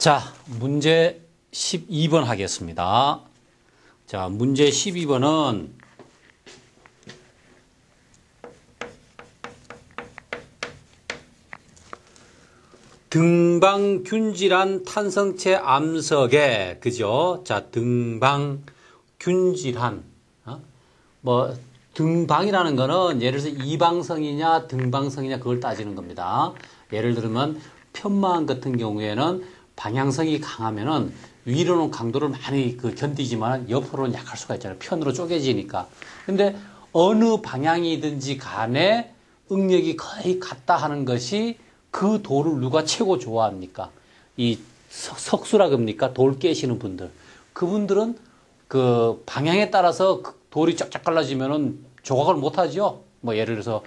자, 문제 12번 하겠습니다. 자, 문제 12번은 등방균질한 탄성체 암석에 그죠? 자, 등방균질한 어? 뭐 등방이라는 거는 예를 들어서 이방성이냐 등방성이냐 그걸 따지는 겁니다. 예를 들면 편마항 같은 경우에는 방향성이 강하면은 위로는 강도를 많이 그 견디지만 옆으로는 약할 수가 있잖아요. 편으로 쪼개지니까. 근데 어느 방향이든지 간에 응력이 거의 같다 하는 것이 그 돌을 누가 최고 좋아합니까? 이 석, 수라 겁니까? 돌 깨시는 분들. 그분들은 그 방향에 따라서 그 돌이 쫙쫙 갈라지면은 조각을 못 하죠. 뭐 예를 들어서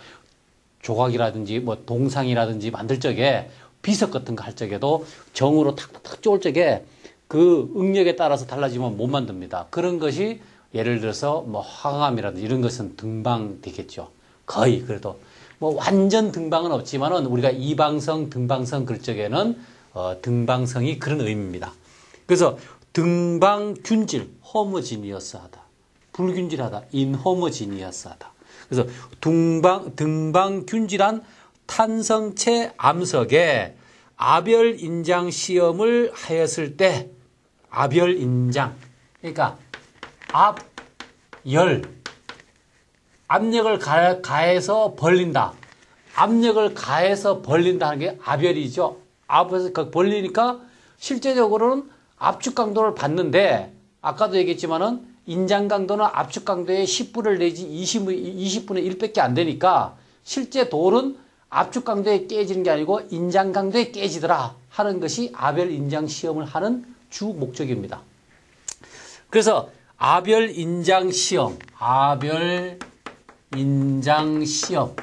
조각이라든지 뭐 동상이라든지 만들 적에 비석 같은 거 할 적에도 정으로 탁탁탁 쪼을 적에 그 응력에 따라서 달라지면 못 만듭니다. 그런 것이 예를 들어서 뭐 화감이라든지 이런 것은 등방 되겠죠. 거의 그래도 뭐 완전 등방은 없지만은 우리가 이방성, 등방성 글 적에는 어, 등방성이 그런 의미입니다. 그래서 등방균질, 호모지니어스하다. 불균질하다, 인호모지니어스하다. 그래서 등방, 등방균질한 탄성체 암석에 아별 인장 시험을 하였을 때 아별 인장 그러니까 압열 압력을 가해서 벌린다. 압력을 가해서 벌린다 하는 게 아별이죠. 압에서 벌리니까 실제적으로는 압축 강도를 받는데 아까도 얘기했지만은 인장 강도는 압축 강도의 10분을 내지 20, 20분의 1밖에 안 되니까 실제 돌은 압축 강도에 깨지는 게 아니고 인장 강도에 깨지더라 하는 것이 아별 인장 시험을 하는 주 목적입니다. 그래서 아별 인장 시험, 아별 인장 시험.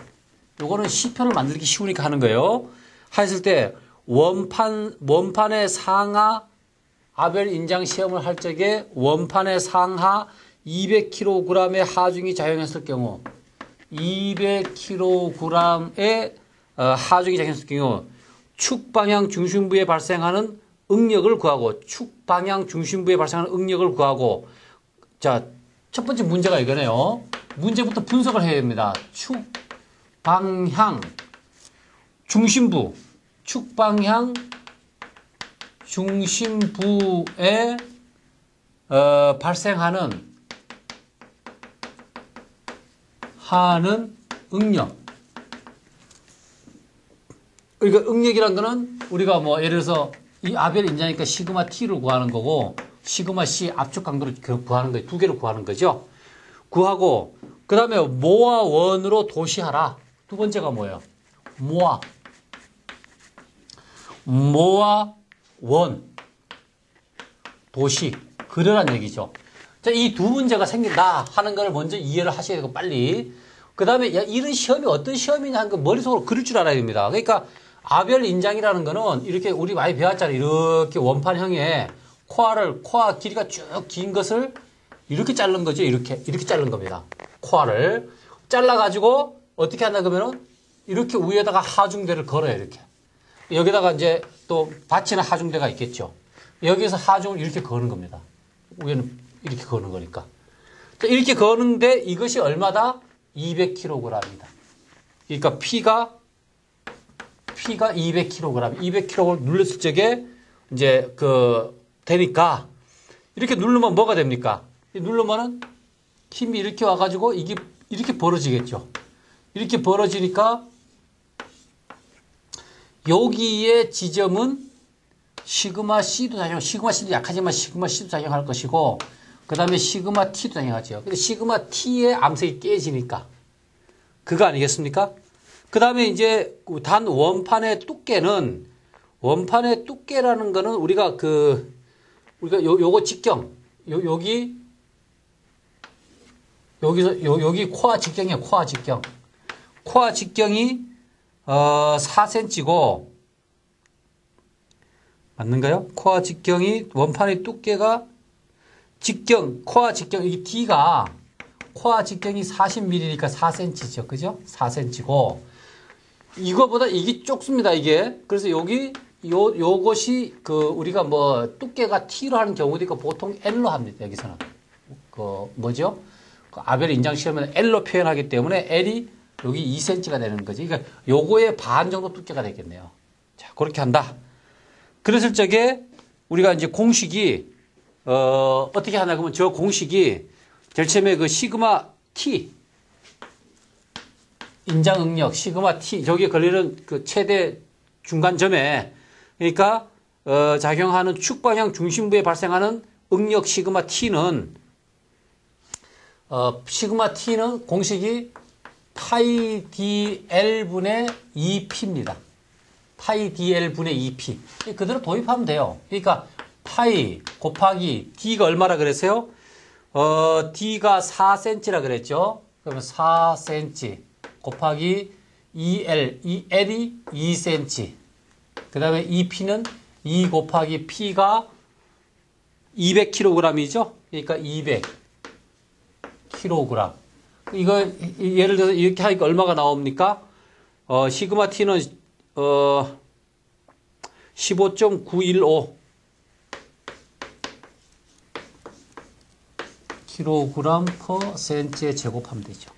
요거는 시편을 만들기 쉬우니까 하는 거예요. 하였을 때 원판 원판의 상하 아별 인장 시험을 할 적에 원판의 상하 200kg의 하중이 작용했을 경우 200kg의 어, 하중이 작용했을 경우 축 방향 중심부에 발생하는 응력을 구하고 축 방향 중심부에 발생하는 응력을 구하고 자, 첫 번째 문제가 이거네요. 문제부터 분석을 해야 됩니다. 축 방향 중심부 축 방향 중심부에 어, 발생하는 하는 응력. 그러니까 응력이란 거는 우리가 뭐 예를 들어서 이 아벨 인자니까 시그마 T를 구하는 거고 시그마 C 압축 강도를 구하는 거예요. 두 개를 구하는 거죠. 구하고 그 다음에 모와 원으로 도시하라. 두 번째가 뭐예요? 모아. 모아 원. 도시. 그러란 얘기죠. 자, 이 두 문제가 생긴다 하는 걸 먼저 이해를 하셔야 되고 빨리. 그 다음에 이런 시험이 어떤 시험이냐 하는 거 머릿속으로 그릴 줄 알아야 됩니다. 그러니까 아별 인장이라는 거는 이렇게 우리 많이 배웠잖아요. 이렇게 원판형의 코아를, 코아 길이가 쭉 긴 것을 이렇게 자른 거죠. 이렇게, 이렇게 자른 겁니다. 코아를. 잘라 가지고 어떻게 한다 그러면은 이렇게 위에다가 하중대를 걸어요. 이렇게. 여기다가 이제 또 받치는 하중대가 있겠죠. 여기서 하중을 이렇게 거는 겁니다. 위에는 이렇게 거는 거니까. 이렇게 거는데 이것이 얼마다? 200kg입니다. 그러니까 피가 피가 200kg, 200kg를 눌렀을 적에 이제 그 되니까 이렇게 누르면 뭐가 됩니까? 누르면은 힘이 이렇게 와가지고 이게 이렇게 벌어지겠죠. 이렇게 벌어지니까 여기에 지점은 시그마 C도 작용, 시그마 C도 약하지만 시그마 C도 작용할 것이고 그 다음에 시그마 T도 작용하죠. 근데 시그마 T의 암석이 깨지니까 그거 아니겠습니까? 그 다음에 이제 단 원판의 두께는 원판의 두께라는 거는 우리가 그 우리가 요, 요거 직경 요, 여기 여기서 요, 여기 코아 직경이에요. 코아 직경. 코아 직경이 어, 4cm고 맞는가요? 코아 직경이 원판의 두께가 직경 코아 직경 이 D가 코아 직경이 40mm니까 4cm죠. 그죠? 4cm고 이거보다 이게 좁습니다. 이게 그래서 여기 요, 요것이 그 우리가 뭐 두께가 T로 하는 경우도 있고 보통 L로 합니다. 여기서는. 그 뭐죠? 그 아벨 인장 시험에는 L로 표현하기 때문에 L이 여기 2cm가 되는 거지. 그러니까 요거의 반 정도 두께가 되겠네요. 자, 그렇게 한다. 그랬을 적에 우리가 이제 공식이 어, 어떻게 하냐 그러면 저 공식이 제일 처음에 그 시그마 T 인장 응력 시그마 T 저기에 걸리는 그 최대 중간점에 그러니까 어, 작용하는 축 방향 중심부에 발생하는 응력 시그마 T는 어, 시그마 T는 공식이 파이 DL분의 2P입니다. 파이 DL분의 2P. 그대로 도입하면 돼요. 그러니까 파이 곱하기 D가 얼마라 그랬어요? 어, D가 4cm라 그랬죠? 그러면 4cm 곱하기 2L, 2L이 2cm. 그 다음에 2P는 2 곱하기 P가 200kg이죠? 그러니까 200kg. 이거 예를 들어서 이렇게 하니까 얼마가 나옵니까? 어, 시그마 T는 어, 15.915 킬로그램 퍼 센치에 제곱하면 되죠.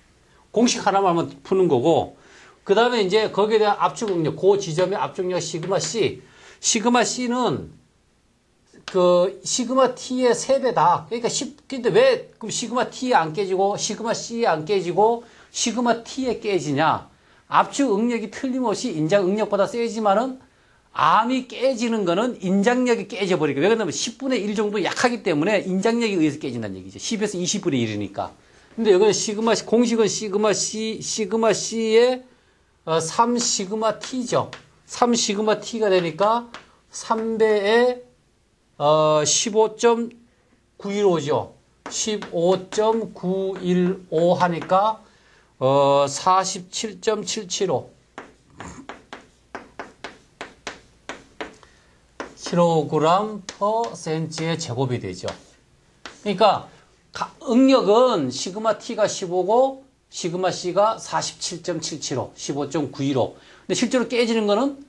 공식 하나만 푸는 거고 그 다음에 이제 거기에 대한 압축 응력 그 지점의 압축력 시그마 C 시그마 C는 그 시그마 T의 3배다. 그러니까 시, 근데 왜 그럼 시그마 T에 안 깨지고 시그마 C에 안 깨지고 시그마 T에 깨지냐? 압축 응력이 틀림없이 인장 응력보다 세지만은 암이 깨지는 거는 인장력이 깨져버리고 왜 그러냐면 10분의 1 정도 약하기 때문에 인장력에 의해서 깨진다는 얘기죠. 10에서 20분의 1이니까. 근데 여기는 시그마 공식은 시그마 C 시그마 C의 3 어, 시그마 T죠. 3 시그마 T가 되니까 3배의 어, 15.915죠. 15.915 하니까 어, 47.775 킬로그램 퍼 센치의 제곱이 되죠. 그러니까 응력은 시그마 T가 15고 시그마 C가 47.775, 15.915. 근데 실제로 깨지는 거는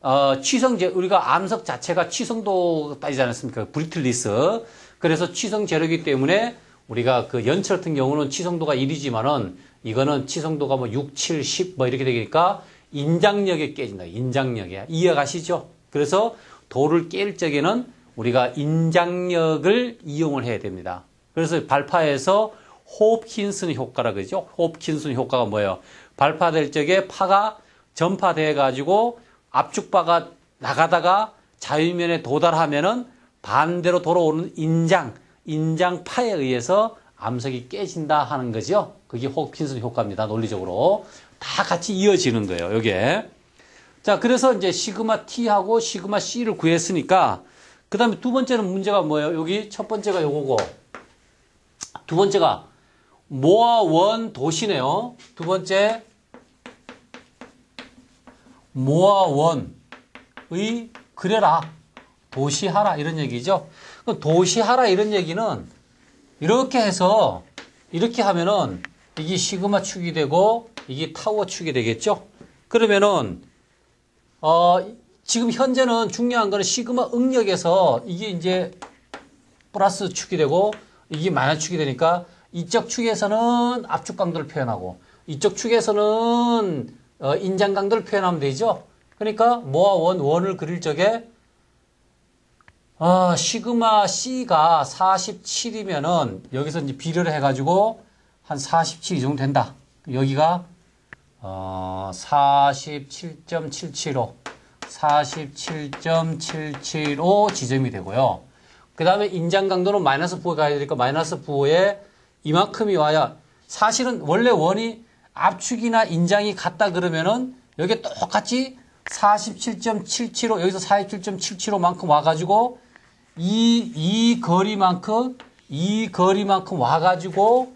어, 취성제 우리가 암석 자체가 취성도 따지지 않았습니까? 브리틀리스. 그래서 취성 재료이기 때문에 우리가 그 연철 같은 경우는 취성도가 1이지만은 이거는 취성도가 뭐 6, 7, 10 뭐 이렇게 되니까 인장력에 깨진다. 인장력에. 이해가시죠? 그래서 돌을 깰 적에는 우리가 인장력을 이용을 해야 됩니다. 그래서 발파에서 호흡킨슨 효과라 그러죠. 호흡킨슨 효과가 뭐예요? 발파될 적에 파가 전파돼 가지고 압축바가 나가다가 자유면에 도달하면은 반대로 돌아오는 인장, 인장파에 의해서 암석이 깨진다 하는 거죠. 그게 호킨슨 효과입니다. 논리적으로. 다 같이 이어지는 거예요. 요게. 자, 그래서 이제 시그마 T하고 시그마 C를 구했으니까 그 다음에 두 번째는 문제가 뭐예요? 여기 첫 번째가 요거고 두 번째가 모아 원 도시네요. 두 번째 모아 원의 그래라 도시하라 이런 얘기죠. 도시하라 이런 얘기는 이렇게 해서 이렇게 하면은 이게 시그마 축이 되고 이게 타워 축이 되겠죠. 그러면은 어 지금 현재는 중요한 거는 시그마 응력에서 이게 이제 플러스 축이 되고 이게 마이너스 축이 되니까 이쪽 축에서는 압축 강도를 표현하고 이쪽 축에서는 어 인장 강도를 표현하면 되죠. 그러니까 모아 원 원을 그릴 적에 어, 시그마 C가 47이면은 여기서 이제 비례를 해가지고 한 47 이 정도 된다. 여기가 어, 47.775, 47.775 지점이 되고요. 그 다음에 인장 강도는 마이너스 9에 가야 되니까 마이너스 9에 이만큼이 와야 사실은 원래 원이 압축이나 인장이 같다 그러면은 여기 똑같이 47.775 여기서 47.775만큼 와가지고 이, 이 거리만큼, 이 거리만큼 와가지고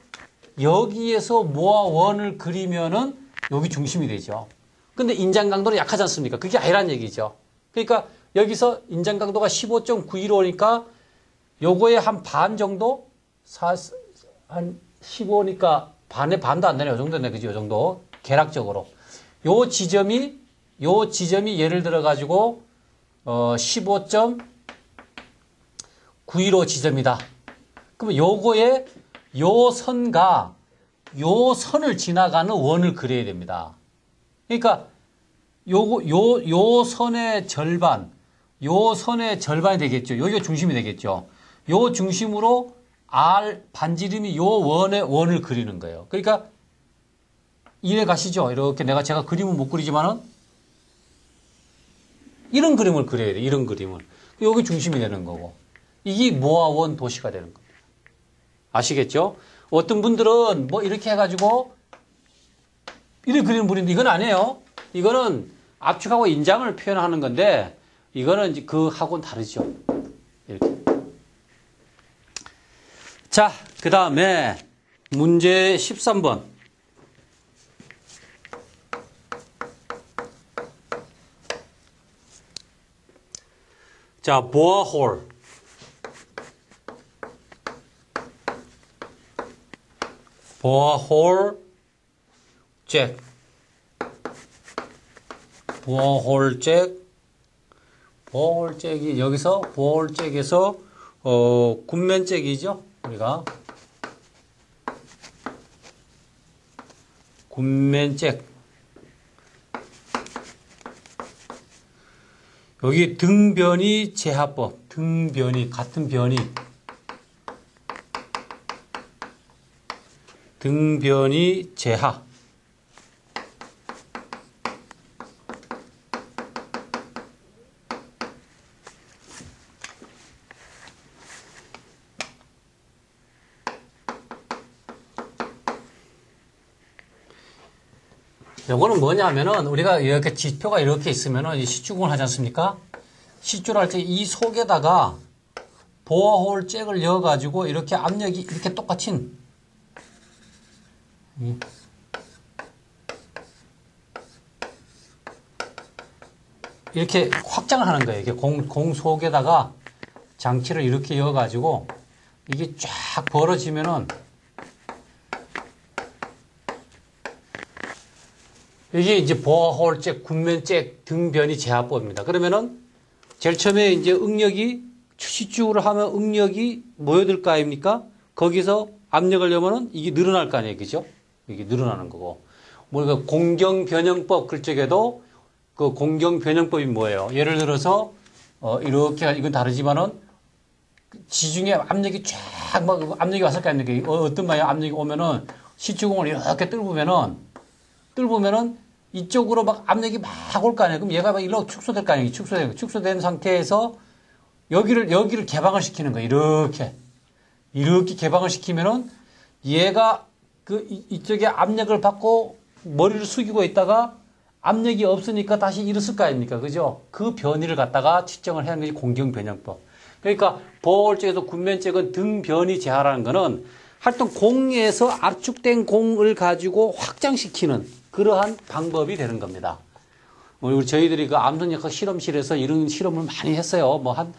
여기에서 모아 원을 그리면은 여기 중심이 되죠. 근데 인장 강도는 약하지 않습니까? 그게 아니란 얘기죠. 그러니까 여기서 인장 강도가 15.915니까 요거의 한 반 정도? 사, 한 15니까 반에 반도 안 되네. 요 정도네. 그죠? 요 정도. 계략적으로. 요 지점이, 요 지점이 예를 들어 가지고 어, 15.915 지점이다. 그러면 요거에 요 선과 요 선을 지나가는 원을 그려야 됩니다. 그러니까 요거 요 요 선의 절반, 요 선의 절반이 되겠죠. 여기가 중심이 되겠죠. 요 중심으로 R 반지름이 요 원의 원을 그리는 거예요. 그러니까 이해 가시죠? 이렇게 내가 제가 그림은 못 그리지만은 이런 그림을 그려야 돼. 이런 그림을. 여기 중심이 되는 거고. 이게 모아원 도시가 되는 겁니다. 아시겠죠? 어떤 분들은 뭐 이렇게 해가지고 이렇게 그리는 분인데 이건 아니에요. 이거는 압축하고 인장을 표현하는 건데 이거는 이제 그 하고는 다르죠. 이렇게. 자, 그 다음에 문제 13번. 자, 보아홀. 보아홀 잭. 보아홀 잭. 보아홀 잭이 여기서 보아홀 잭에서 어, 군면 잭이죠. 우리가 군면 잭. 여기 등변이 제하법, 등변이 같은 변이 등변이 제하 요거는 뭐냐면은 우리가 이렇게 지표가 이렇게 있으면은 시주공을 하지 않습니까? 시주를 할 때 이 속에다가 보아홀 잭을 넣어가지고 이렇게 압력이 이렇게 똑같은 이렇게 확장을 하는 거예요. 이게 공, 공 속에다가 장치를 이렇게 넣어가지고 이게 쫙 벌어지면은 이게 이제 보아홀잭, 군면잭 등변이 제압법입니다. 그러면은 제일 처음에 이제 응력이 시축으로 하면 응력이 모여들 거 아닙니까? 거기서 압력을 넣으면은 이게 늘어날 거 아니에요. 그죠? 이게 늘어나는 거고. 우리가 공경 변형법 글 적에도 그 공경 변형법이 뭐예요? 예를 들어서 어 이렇게 이건 다르지만은 지중해 압력이 쫙 막 압력이 왔을 거 아닙니까? 어, 어떤 말이야 압력이 오면은 시추공을 이렇게 뚫으면은 뚫으면은 이쪽으로 막 압력이 막 올 거 아니에요. 그럼 얘가 막 일로 축소될 거 아니에요. 축소되고 축소된 상태에서 여기를 여기를 개방을 시키는 거예요. 이렇게 이렇게 개방을 시키면은 얘가 그 이쪽에 압력을 받고 머리를 숙이고 있다가 압력이 없으니까 다시 일어설 거 아닙니까? 그죠? 그 변이를 갖다가 측정을 하는 것이 공경변형법. 그러니까 보홀적에서 군면적은 등변이 제하라는 거는 하여튼 공에서 압축된 공을 가지고 확장시키는 그러한 방법이 되는 겁니다. 우리 저희들이 그 암선역학 실험실에서 이런 실험을 많이 했어요. 뭐 한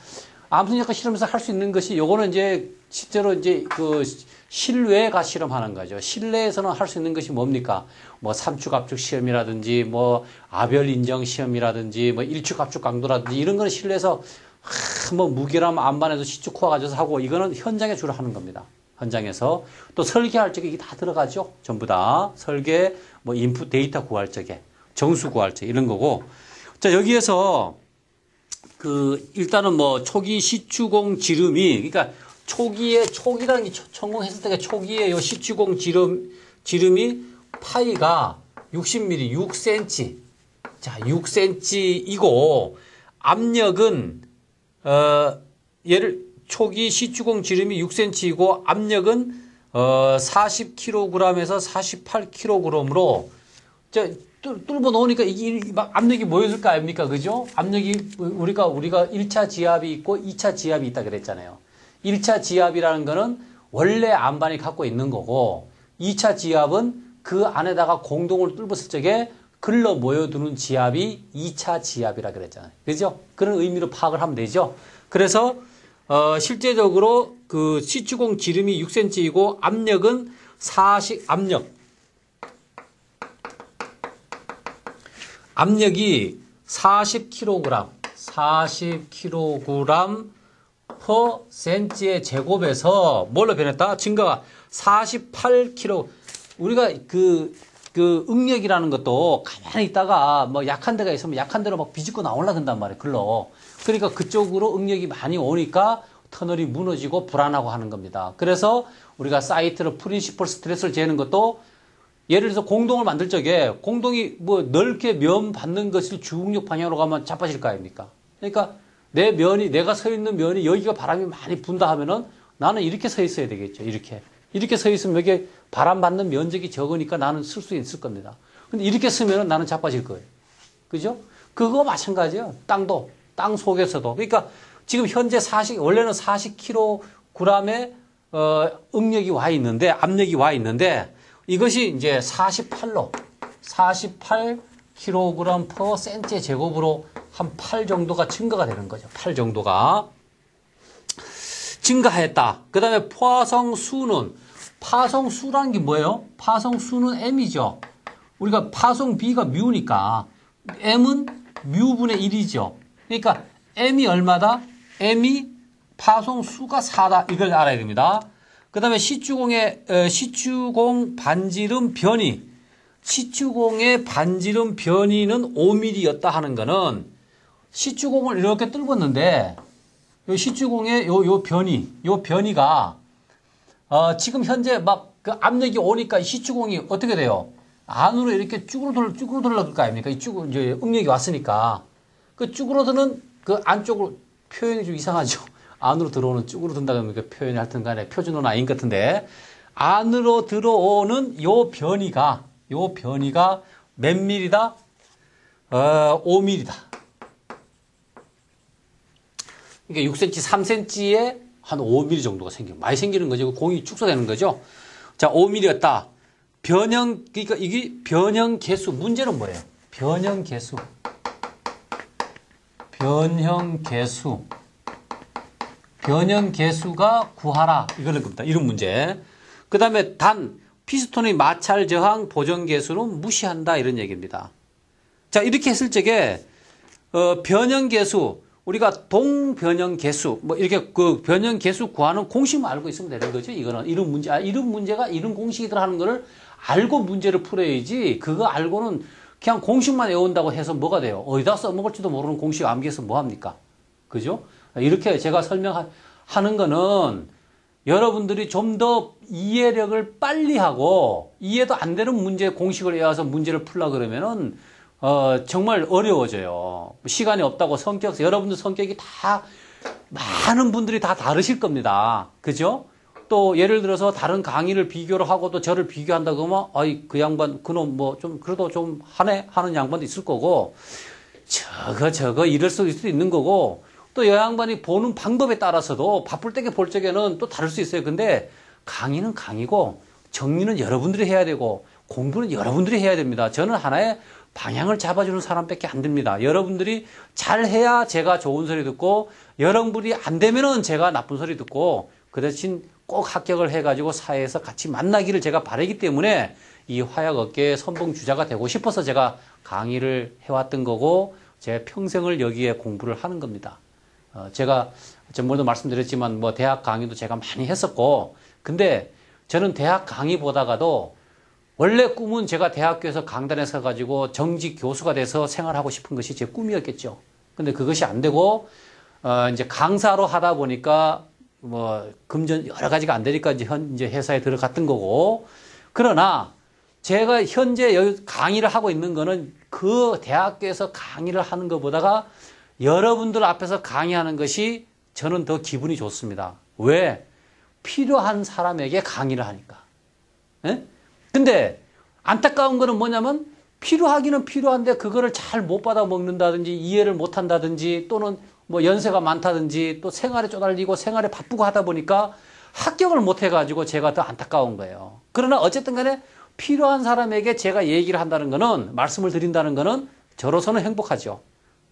암선역학 실험에서 할 수 있는 것이 요거는 이제 실제로 이제 그 실외 가 실험하는 거죠. 실내에서는 할 수 있는 것이 뭡니까? 뭐 삼축 압축 시험이라든지 뭐 아별 인정 시험이라든지 뭐 일축 압축 강도라든지 이런 거는 실내에서 하, 뭐 무게람 안반에서 시축 코어 가져서 하고 이거는 현장에 주로 하는 겁니다. 현장에서 또 설계할 적에 이게 다 들어가죠. 전부 다 설계 뭐 인풋 데이터 구할 적에 정수 구할 적에 이런 거고 자 여기에서 그 일단은 뭐 초기 시추공 지름이 그러니까 초기에 초기라는 게 성공했을 때가 초기에 요 시추공 지름 지름이 파이가 60mm 6cm 자 6cm이고 압력은 어 얘를 초기 시추공 지름이 6cm이고 압력은 어 40kg에서 48kg으로 저 뚫어 놓으니까 이게 막 압력이 모여들 거 아닙니까? 그죠? 압력이 우리가 우리가 1차 지압이 있고 2차 지압이 있다 그랬잖아요. 1차 지압이라는 거는 원래 안반이 갖고 있는 거고 2차 지압은 그 안에다가 공동을 뚫었을 적에 글러 모여드는 지압이 2차 지압이라 그랬잖아요. 그죠? 그런 의미로 파악을 하면 되죠. 그래서 어, 실제적으로 그 시추공 지름이 6cm이고 압력은 40 압력 압력이 40kg 40kg 센치의 제곱에서 뭘로 변했다? 증가가 48kg. 우리가 그, 그 응력이라는 것도 가만히 있다가 뭐 약한 데가 있으면 약한 데로 막 비집고 나올라 한단 말이에요. 글로. 그러니까 그쪽으로 응력이 많이 오니까 터널이 무너지고 불안하고 하는 겁니다. 그래서 우리가 사이트로 프린시플 스트레스를 재는 것도 예를 들어서 공동을 만들 적에 공동이 뭐 넓게 면 받는 것이 주응력 방향으로 가면 자빠질 거 아닙니까? 그러니까 내 면이 내가 서 있는 면이 여기가 바람이 많이 분다 하면은 나는 이렇게 서 있어야 되겠죠. 이렇게 이렇게 서 있으면 여기 바람 받는 면적이 적으니까 나는 쓸 수 있을 겁니다. 근데 이렇게 쓰면은 나는 자빠질 거예요. 그죠? 그거 마찬가지예요. 땅도 땅 속에서도 그러니까 지금 현재 40 원래는 40kg의 어, 응력이 와 있는데 압력이 와 있는데 이것이 이제 48로 48kg per 센티 제곱으로 한 8 정도가 증가가 되는 거죠. 8 정도가 증가했다. 그 다음에 파성 수는 파성 수라는 게 뭐예요? 파성 수는 m이죠. 우리가 파송 b가 뮤니까 m은 뮤분의 1이죠. 그러니까 m이 얼마다? m이 파송 수가 4다. 이걸 알아야 됩니다. 그 다음에 시추공의 시추공 반지름 변이 시추공의 반지름 변이는 5mm였다 하는 거는 시추공을 이렇게 뚫었는데 요 시추공의 요, 요 변이 요 변이가 어, 지금 현재 막 그 압력이 오니까 시추공이 어떻게 돼요? 안으로 이렇게 쭈그러들 쭈그러들어갈 거 아닙니까? 이 쭈그 이제 응력이 왔으니까 그 쭈그러드는 그 안쪽으로 표현이 좀 이상하죠. 안으로 들어오는 쭈그러 든다는 그 표현이 하여튼 간에 표준어는 아닌 것 같은데 안으로 들어오는 요 변이가 요 변이가 몇 밀리다? 어, 5밀리다. 그러니까 6cm, 3cm에 한 5mm 정도가 생겨. 많이 생기는 거죠. 공이 축소되는 거죠. 자, 5mm였다. 변형, 그러니까 이게 변형 개수. 문제는 뭐예요? 변형 개수. 변형 개수. 변형 개수가 구하라. 이거는 겁니다. 이런 문제. 그 다음에 단, 피스톤의 마찰 저항 보정 개수는 무시한다. 이런 얘기입니다. 자, 이렇게 했을 적에, 어, 변형 개수, 우리가 동변형 개수, 뭐 이렇게 그 변형 개수 구하는 공식만 알고 있으면 되는 거죠. 이거는 이런 문제, 아, 이런 문제가 이런 공식이더라 하는 거를 알고 문제를 풀어야지 그거 알고는 그냥 공식만 외운다고 해서 뭐가 돼요? 어디다 써먹을지도 모르는 공식 암기해서 뭐 합니까? 그죠? 이렇게 제가 설명하는 거는 여러분들이 좀 더 이해력을 빨리 하고 이해도 안 되는 문제 공식을 외워서 문제를 풀라 그러면은 어, 정말 어려워져요. 시간이 없다고 성격, 여러분들 성격이 다, 많은 분들이 다 다르실 겁니다. 그죠? 또 예를 들어서 다른 강의를 비교를 하고 또 저를 비교한다 그러면, 아이, 그 양반, 그놈 뭐 좀, 그래도 좀 하네? 하는 양반도 있을 거고, 저거, 저거, 이럴 수도 있는 거고, 또 여 양반이 보는 방법에 따라서도 바쁠 때게 볼 적에는 또 다를 수 있어요. 근데 강의는 강의고, 정리는 여러분들이 해야 되고, 공부는 여러분들이 해야 됩니다. 저는 하나의 방향을 잡아주는 사람밖에 안 됩니다. 여러분들이 잘 해야 제가 좋은 소리 듣고 여러분들이 안 되면은 제가 나쁜 소리 듣고 그 대신 꼭 합격을 해가지고 사회에서 같이 만나기를 제가 바라기 때문에 이 화약업계의 선봉 주자가 되고 싶어서 제가 강의를 해왔던 거고 제 평생을 여기에 공부를 하는 겁니다. 어, 제가 전번에도 말씀드렸지만 뭐 대학 강의도 제가 많이 했었고 근데 저는 대학 강의 보다가도 원래 꿈은 제가 대학교에서 강단에 서 가지고 정직 교수가 돼서 생활하고 싶은 것이 제 꿈이었겠죠. 근데 그것이 안 되고, 어, 이제 강사로 하다 보니까 뭐 금전 여러 가지가 안 되니까 이제 현, 이제 회사에 들어갔던 거고, 그러나 제가 현재 여기 강의를 하고 있는 거는 그 대학교에서 강의를 하는 것보다가 여러분들 앞에서 강의하는 것이 저는 더 기분이 좋습니다. 왜? 필요한 사람에게 강의를 하니까. 예? 근데 안타까운 거는 뭐냐면 필요하기는 필요한데 그거를 잘 못 받아 먹는다든지 이해를 못 한다든지 또는 뭐 연세가 많다든지 또 생활에 쪼달리고 생활에 바쁘고 하다 보니까 합격을 못 해가지고 제가 더 안타까운 거예요. 그러나 어쨌든 간에 필요한 사람에게 제가 얘기를 한다는 거는 말씀을 드린다는 거는 저로서는 행복하죠.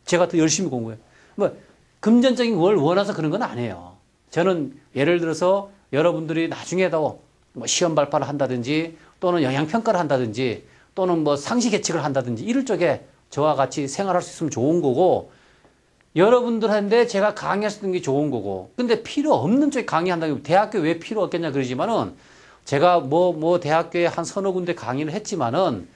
제가 더 열심히 공부해요. 뭐 금전적인 걸 원해서 그런 건 아니에요. 저는 예를 들어서 여러분들이 나중에도 뭐 시험 발표를 한다든지 또는 영양평가를 한다든지 또는 뭐 상시 계측을 한다든지 이럴 쪽에 저와 같이 생활할 수 있으면 좋은 거고 여러분들한테 제가 강의할 수 있는 게 좋은 거고. 근데 필요 없는 쪽에 강의한다고 대학교 왜 필요 없겠냐 그러지만은 제가 뭐, 뭐 대학교에 한 서너 군데 강의를 했지만은